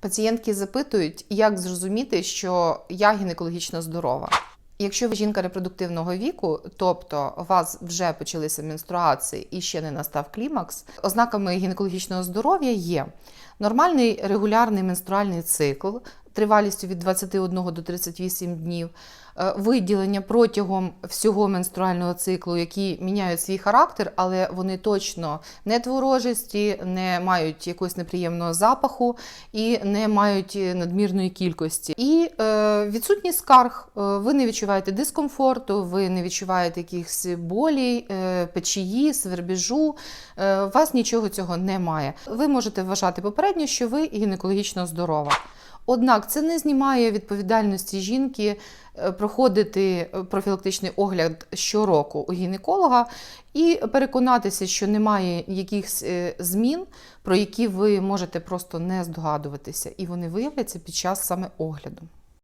Пацієнтки запитують, як зрозуміти, що я гінекологічно здорова. Якщо ви жінка репродуктивного віку, тобто у вас вже почалися менструації і ще не настав клімакс, ознаками гінекологічного здоров'я є нормальний регулярний менструальний цикл тривалістю від 21 до 38 днів, е, виділення протягом всього менструального циклу, які міняють свій характер, але вони точно не творожисті, не мають якогось неприємного запаху і не мають е, надмірної кількості. І е, відсутність скарг. Ви не відчуваєте дискомфорту, ви не відчуваєте якихось болій, печії, свербіжу. У вас нічого цього немає. Ви можете вважати попередньо, що ви гінекологічно здорова. Однак це не знімає відповідальності жінки е, проходити е, профілактичний огляд щороку у гінеколога і переконатися, що немає якихось е, змін, про які ви можете просто не здогадуватися, і вони виявляться під час саме огляду.